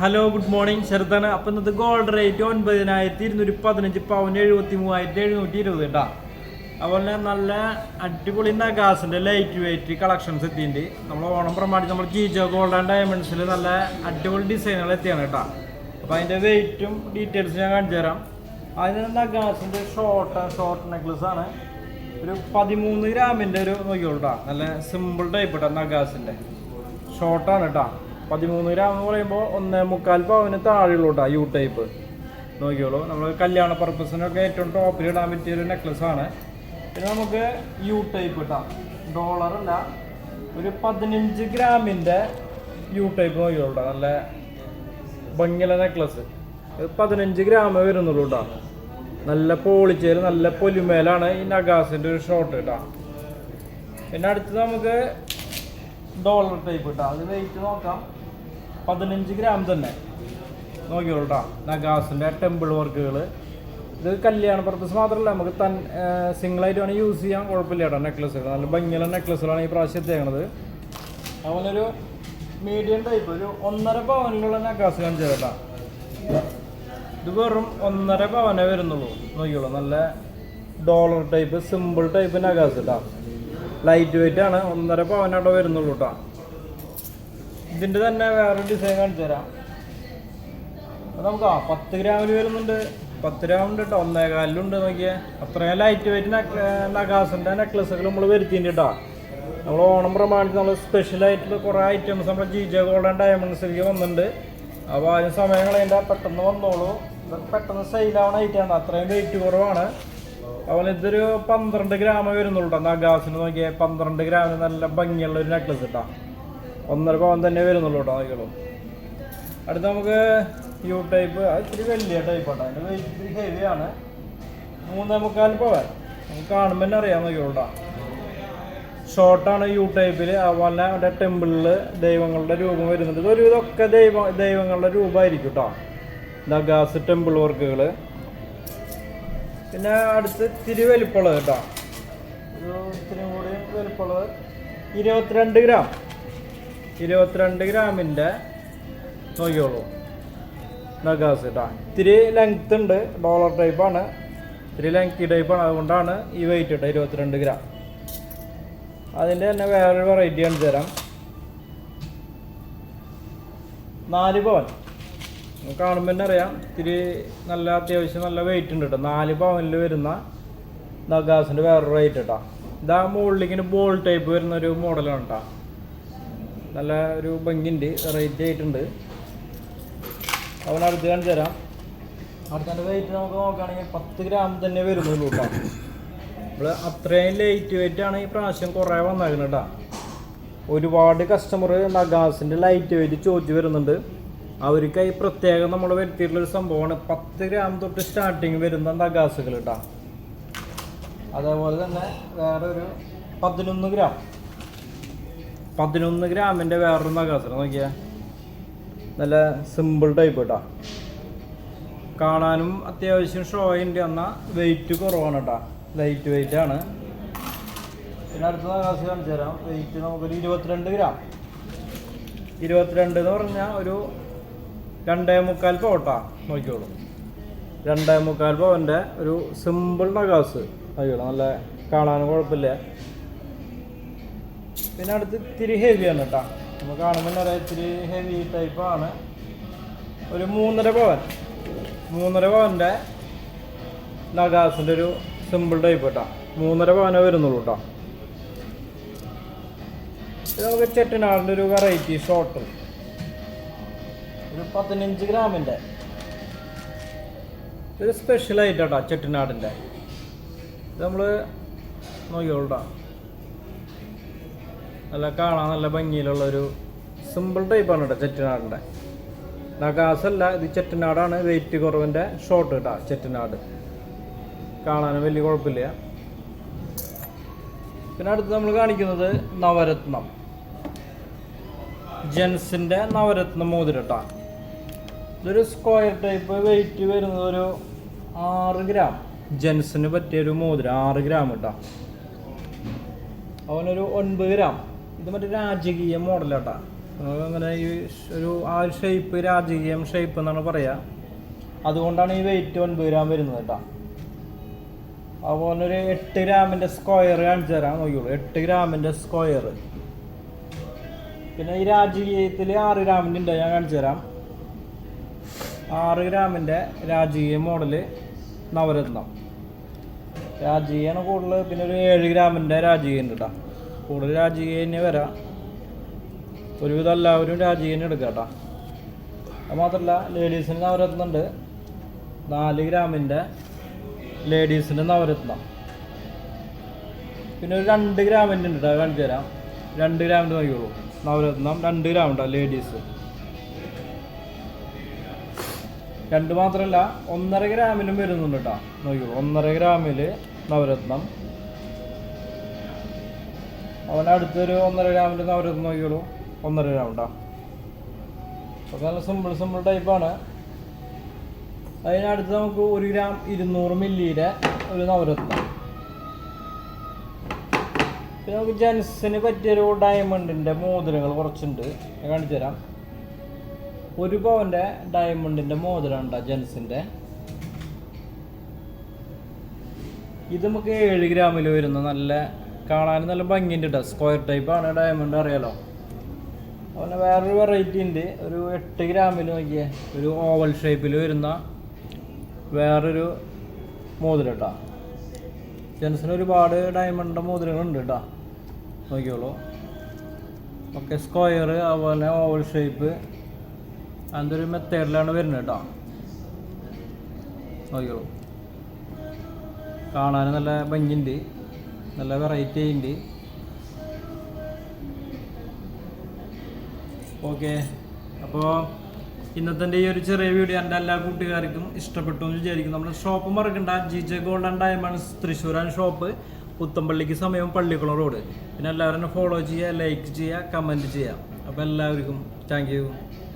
Hello good morning ശരത്താണ് അപ്പം ഇന്നത്തെ gold rate ഒൻപതിനായിരത്തി ഇരുന്നൂറ്റി പതിനഞ്ച് പവൻ എഴുപത്തി മൂവായിരത്തി എഴുന്നൂറ്റി ഇരുപത് കേട്ടോ അതുപോലെ തന്നെ നല്ല അടിപൊളി നഗാസിന്റെ ലൈറ്റ് വെയിറ്റ് കളക്ഷൻസ് എത്തിയിട്ടുണ്ട്. നമ്മൾ ഓണം പ്രമാണിച്ച് നമ്മൾ ജീജോ ഗോൾഡ് ആൻഡ് ഡയമണ്ട്സിൽ നല്ല അടിപൊളി ഡിസൈനുകൾ എത്തിയാണ് കേട്ടോ അപ്പോൾ അതിന്റെ വെയിറ്റും ഡീറ്റെയിൽസ് ഞാൻ കാണിച്ചു തരാം. അതിന് നഗാസിന്റെ ഷോർട്ട് ഷോർട്ട് നെക്ലസ് ആണ്. ഒരു പതിമൂന്ന് ഗ്രാമിന്റെ ഒരു നോക്കിയോളൂ കേട്ടോ നല്ല സിമ്പിൾ ടൈപ്പ് കേട്ടോ നഗാസിന്റെ ഷോർട്ടാണ് കേട്ടോ പതിമൂന്ന് ഗ്രാം എന്ന് പറയുമ്പോൾ ഒന്നേ മുക്കാൽ പവന് താഴെയുള്ളൂ കേട്ടോ യു ടൈപ്പ് നോക്കിയോളൂ നമ്മൾ കല്യാണ പർപ്പസിനൊക്കെ ഏറ്റവും ടോപ്പിൽ ഇടാൻ പറ്റിയ ഒരു നെക്ലസ് ആണ്. പിന്നെ നമുക്ക് യു ടൈപ്പ് ഇട്ടാം. ഡോളർ അല്ല ഒരു പതിനഞ്ച് ഗ്രാമിന്റെ യു ടൈപ്പ് നോക്കിയോളൂ നല്ല ഭംഗിയുള്ള നെക്ലസ് പതിനഞ്ച് ഗ്രാമേ വരുന്നുള്ളൂ കേട്ടോ നല്ല പോളിച്ചേൽ നല്ല പൊലിമേലാണ് ഈ നഗാസിന്റെ ഒരു ഷോട്ട് കേട്ടോ പിന്നെ അടുത്തത് നമുക്ക് ഡോളർ ടൈപ്പ് കേട്ടോ അത് വെയിറ്റ് നോക്കാം. പതിനഞ്ച് ഗ്രാം തന്നെ. നോക്കിയോളൂ കേട്ടോ നഗാസിന്റെ ടെമ്പിൾ വർക്കുകൾ ഇത് കല്യാണ പർപ്പസ് മാത്രമല്ല നമുക്ക് തൻ സിംഗിളായിട്ട് വേണമെങ്കിൽ യൂസ് ചെയ്യാൻ കുഴപ്പമില്ല കേട്ടോ നെക്ലസ്സുകൾ നല്ല ഭംഗിയുള്ള നെക്ലസ്സുകളാണ് ഈ പ്രാവശ്യം എത്തിയേക്കണത് അങ്ങനൊരു മീഡിയം ടൈപ്പ് ഒരു ഒന്നര പവനിലുള്ള നഗാസ് കാണിച്ചു കേട്ടോ. ഇത് വെറും ഒന്നര പവനേ വരുന്നുള്ളൂ. നോക്കിയോളൂ നല്ല ഡോളർ ടൈപ്പ് സിമ്പിൾ ടൈപ്പ് നഗാസ് കേട്ടോ ലൈറ്റ് വെയിറ്റ് ആണ് ഒന്നര പവനവിടെ വരുന്നുള്ളൂ കേട്ടോ. ഇതിന്റെ തന്നെ വേറെ ഡിസൈൻ കാണിച്ചു തരാം. അത് നമുക്ക് ആ പത്ത് ഗ്രാമിൽ വരുന്നുണ്ട്. പത്ത് ഗ്രാം ഉണ്ട് കേട്ടോ ഒന്നേകാലിലുണ്ട് നോക്കിയേ. അത്രയും ലൈറ്റ് വെയിറ്റ് നഗാസിന്റെ നെക്ലസ്സുകൾ നമ്മൾ വരുത്തിയിട്ടുണ്ട് കേട്ടോ നമ്മൾ ഓണം പ്രമാണിച്ച് നമ്മൾ സ്പെഷ്യലായിട്ടുള്ള കുറേ ഐറ്റംസ് നമ്മുടെ ജി ജെ ഗോൾഡ് ആൻഡ് ഡയമണ്ട്സിലേക്ക് വന്നിട്ടുണ്ട്. അപ്പോൾ അതിന് സമയം അതിന്റെ പെട്ടെന്ന് വന്നോളൂ. പെട്ടെന്ന് സെയിലാവണ ഐറ്റമാണ് അത്രയും വെയിറ്റ് കുറവാണ്. അതുപോലെ ഇതൊരു പന്ത്രണ്ട് ഗ്രാമേ വരുന്നുള്ളൂ കേട്ടോ നഗാസിന് നോക്കിയാൽ പന്ത്രണ്ട് ഗ്രാമിന് നല്ല ഭംഗിയുള്ള ഒരു നെക്ലസ് കേട്ടോ ഒന്നര പവൻ തന്നെ വരുന്നുള്ളൂ കേട്ടോ നോക്കിയോളൂ അടുത്ത നമുക്ക് യു ടൈപ്പ് ഇത്തിരി വലിയ ടൈപ്പ് ആണ് അതിന്റെ വെയിറ്റ് ഇത്തിരി ഹെവിയാണ് മൂന്നേ മുക്കാൽ പവൻ നമുക്ക് കാണുമ്പോൾ തന്നെ അറിയാൻ നോക്കിയോളൂ ഷോർട്ടാണ് യു ടൈപ്പിൽ അതുപോലെ അവിടെ ടെമ്പിളിൽ ദൈവങ്ങളുടെ രൂപം വരുന്നുണ്ട്. ഇതൊരു ഇതൊക്കെ ദൈവ ദൈവങ്ങളുടെ രൂപമായിരിക്കും കേട്ടോ ദഗാസ് ടെമ്പിൾ വർക്കുകൾ പിന്നെ അടുത്ത് ഇത്തിരി വലിപ്പമുള്ളത് കേട്ടോ ഒരു ഇത്തിരി കൂടി വലിപ്പമുള്ളത്. ഇരുപത്തിരണ്ട് ഗ്രാം ഇരുപത്തിരണ്ട് ഗ്രാമിന്റെ നോക്കിയോളൂ നഗാസ് കേട്ടോ ഇത്തിരി ലെങ്ത് ഉണ്ട് ഡോളർ ടൈപ്പാണ് ഇത്തിരി ലെങ്തി ടൈപ്പാണ് അതുകൊണ്ടാണ് ഈ വെയിറ്റ് കേട്ടോ ഇരുപത്തിരണ്ട് ഗ്രാം അതിന്റെ തന്നെ വേറൊരു വെറൈറ്റി ആണ് തരാം. നാല് പവൻ. കാണുമ്പോൾ തന്നെ അറിയാം ഇത്തിരി നല്ല അത്യാവശ്യം നല്ല വെയിറ്റ് ഉണ്ട് കേട്ടോ. നാല് പവനിൽ വരുന്ന നഗാസിന്റെ വേറൊരു റേറ്റ് കേട്ടോ ഇതാ മുകളിലേക്ക് ബോൾ ടൈപ്പ് വരുന്ന ഒരു മോഡലാണ് കേട്ടോ. നല്ല ഒരു ഭംഗിയുണ്ട്. റേറ്റ് ആയിട്ടുണ്ട്. അവൻ അടുത്ത് കാണിച്ചു തരാം. അടുത്തതിന്റെ വെയിറ്റ് നമുക്ക് നോക്കുകയാണെങ്കിൽ പത്ത് ഗ്രാം തന്നെ വരുന്നുള്ളൂ കേട്ടോ. നമ്മൾ അത്രയും ലൈറ്റ് വെയിറ്റ് ആണ് ഈ പ്രാവശ്യം കുറേ വന്നേക്കുന്നത് കേട്ടോ ഒരുപാട് കസ്റ്റമർ നഗാസിന്റെ ലൈറ്റ് വെയിറ്റ് ചോദിച്ചു വരുന്നുണ്ട്. അവർക്കായി പ്രത്യേകം നമ്മൾ വരുത്തിയിട്ടുള്ളൊരു സംഭവമാണ്. പത്ത് ഗ്രാം തൊട്ട് സ്റ്റാർട്ടിങ് വരുന്ന നഗാസുകൾ കേട്ടോ അതേപോലെ തന്നെ വേറൊരു പതിനൊന്ന് ഗ്രാം പതിനൊന്ന് ഗ്രാമിന്റെ വേറൊരു നഗാസ് നോക്കിയാൽ നല്ല സിമ്പിൾ ടൈപ്പ് കേട്ടോ കാണാനും അത്യാവശ്യം ഷോ ഉണ്ട് എന്നാൽ വെയിറ്റ് കുറവാണ് കേട്ടോ ലൈറ്റ് വെയിറ്റ് ആണ്. പിന്നെ അടുത്ത നഗാസ് കാണിച്ചു തരാം. വെയിറ്റ് നമുക്കൊരു ഇരുപത്തിരണ്ട് ഗ്രാം. ഇരുപത്തിരണ്ട് എന്ന് പറഞ്ഞാൽ ഒരു രണ്ടേ മുക്കാൽ പവട്ടാ നോക്കിയോളൂ രണ്ടേ മുക്കാൽ പവന്റെ ഒരു സിമ്പിൾ നഗാസ് നോക്കിയോളൂ നല്ല കാണാനും കുഴപ്പമില്ല. പിന്നെ അടുത്ത് ഇത്തിരി ഹെവിയാണ് കേട്ടോ നമുക്ക് കാണുമ്പോൾ തന്നെ അറിയാം ഇത്തിരി ഹെവി ടൈപ്പാണ് ഒരു മൂന്നര പവൻ. മൂന്നര പവന്റെ നഗാസിന്റെ ഒരു സിമ്പിൾ ടൈപ്പ് കേട്ടോ മൂന്നര പവനേ വരുന്നുള്ളൂ കേട്ടോ ഇത് നമുക്ക് ചെട്ടിനാടിന്റെ ഒരു വെറൈറ്റി ഷോട്ട് ഒരു പതിനഞ്ച് ഗ്രാമിന്റെ ഒരു സ്പെഷ്യലായിട്ടാട്ടോ കേട്ടോ ചെട്ടിനാടിന്റെ ഇത് നമ്മൾ നോക്കിയോളൂട്ടാ നല്ല കാണാൻ നല്ല ഭംഗിയിലുള്ള ഒരു സിമ്പിൾ ടൈപ്പാണ് കേട്ടോ ചെറ്റനാടിന്റെ നഗാസല്ല ഇത് ചെറ്റനാടാണ്. വെയിറ്റ് കുറവിന്റെ ഷോർട്ട് കേട്ടോ ചെറ്റനാട്. കാണാനും വലിയ കുഴപ്പമില്ല. പിന്നെ അടുത്ത് നമ്മൾ കാണിക്കുന്നത് നവരത്നം. ജെൻസിന്റെ നവരത്നം മോതിരട്ടാ ഇതൊരു സ്ക്വയർ ടൈപ്പ് വെയിറ്റ് വരുന്നത് ഒരു ആറ് ഗ്രാം. ജെൻസിന് പറ്റിയ ഒരു മോതിരം ആറ് ഗ്രാം കേട്ടോ അവനൊരു ഒൻപത് ഗ്രാം. ഇത് മറ്റേ രാജകീയ മോഡലാട്ടാ അങ്ങനെ ഈ ഒരു ആ ഒരു ഷേപ്പ് രാജകീയം ഷേപ്പ് എന്നാണ് പറയുക അതുകൊണ്ടാണ് ഈ വെയിറ്റ് ഒൻപത് ഗ്രാം വരുന്നത് കേട്ടോ. അതുപോലെ ഒരു എട്ട് ഗ്രാമിന്റെ സ്ക്വയർ കാണിച്ചു തരാം നോക്കിയോളൂ എട്ട് ഗ്രാമിന്റെ സ്ക്വയർ പിന്നെ ഈ രാജകീയത്തിൽ ആറ് ഗ്രാമിന്റെ ഉണ്ട് ഞാൻ കാണിച്ചു തരാം. ആറ് ഗ്രാമിന്റെ രാജകീയ മോഡൽ നവരത്നം. രാജകീയാണ് കൂടുതൽ പിന്നെ ഒരു ഏഴ് ഗ്രാമിന്റെ രാജകീയ ഉണ്ട് കേട്ടോ. കൂടുതൽ രാജകീയ തന്നെ വരാം. ഒരുവിധം എല്ലാവരും രാജകീയനെ എടുക്കാം കേട്ടോ അത് മാത്രമല്ല ലേഡീസിന് നവരത്നം ഉണ്ട് നാല് ഗ്രാമിന്റെ ലേഡീസിന്റെ നവരത്നം. പിന്നെ ഒരു രണ്ട് ഗ്രാമിന്റെ ഉണ്ട് കേട്ടോ കാണിച്ചു തരാം. രണ്ട് ഗ്രാമിന്റെ നോക്കിയോളൂ നവരത്നം രണ്ട് ഗ്രാം ഉണ്ടോ ലേഡീസ് രണ്ട് മാത്രമല്ല ഒന്നര ഗ്രാമിനും വരുന്നുണ്ട് കേട്ടോ നോക്കിയോളൂ ഒന്നര ഗ്രാമിൽ നവരത്നം അവൻ അടുത്തൊരു ഒന്നര ഗ്രാമിന്റെ നവരത്നം നോക്കിയോളൂ ഒന്നര ഗ്രാം കേട്ടോ അപ്പോൾ നല്ല സിമ്പിൾ സിമ്പിൾ ടൈപ്പാണ് അതിനടുത്ത് നമുക്ക് ഒരു ഗ്രാം ഇരുന്നൂറ് മില്ലിയുടെ ഒരു നവരത്നം. പിന്നെ നമുക്ക് ജെൻസിന് പറ്റിയൊരു ഡയമണ്ടിന്റെ മോതിരങ്ങൾ കുറച്ചുണ്ട്. ഞാൻ കാണിച്ചു തരാം. ഒരു പവന്റെ ഡയമണ്ടിന്റെ മോതിരം ഉണ്ടോ ജെൻസിന്റെ ഇത് നമുക്ക് ഏഴ് ഗ്രാമിൽ വരുന്ന നല്ല കാണാൻ നല്ല ഭംഗിയുണ്ട് കേട്ടോ സ്ക്വയർ ആണ് ഡയമണ്ട് അറിയാലോ. അതുപോലെ വേറൊരു വെറൈറ്റി ഉണ്ട്. ഒരു എട്ട് ഗ്രാമിൽ നോക്കിയേ. ഒരു ഓവൽ ഷേപ്പിൽ വരുന്ന വേറൊരു മോതിരം കേട്ടോ ജെൻസിന് ഒരുപാട് ഡയമണ്ട് മോതിരങ്ങളുണ്ട് കേട്ടോ നോക്കിയോളൂ ഒക്കെ സ്ക്വയർ അതുപോലെ ഓവൽ ഷേപ്പ് അങ്ങനത്തെ ഒരു മെത്തേഡിലാണ് വരുന്നത് കേട്ടോ നോക്കിയോളൂ കാണാൻ നല്ല ഭംഗിയുണ്ട്. നല്ല വെറൈറ്റി ഉണ്ട് ഓക്കെ അപ്പോൾ ഇന്നത്തെ ഈ ഒരു ചെറിയ വീഡിയോ എന്റെ എല്ലാ കൂട്ടുകാർക്കും ഇഷ്ടപ്പെട്ടു എന്ന് വിചാരിക്കും നമ്മുടെ ഷോപ്പ് മറക്കണ്ട. G J gold and diamonds തൃശ്ശൂരാൻ shop പുത്തമ്പള്ളിക്ക് സമയം പള്ളിക്കുളം റോഡ് പിന്നെ എല്ലാവരും ഫോളോ ചെയ്യുക ലൈക്ക് ചെയ്യുക കമന്റ് ചെയ്യുക. അപ്പോൾ എല്ലാവർക്കും താങ്ക്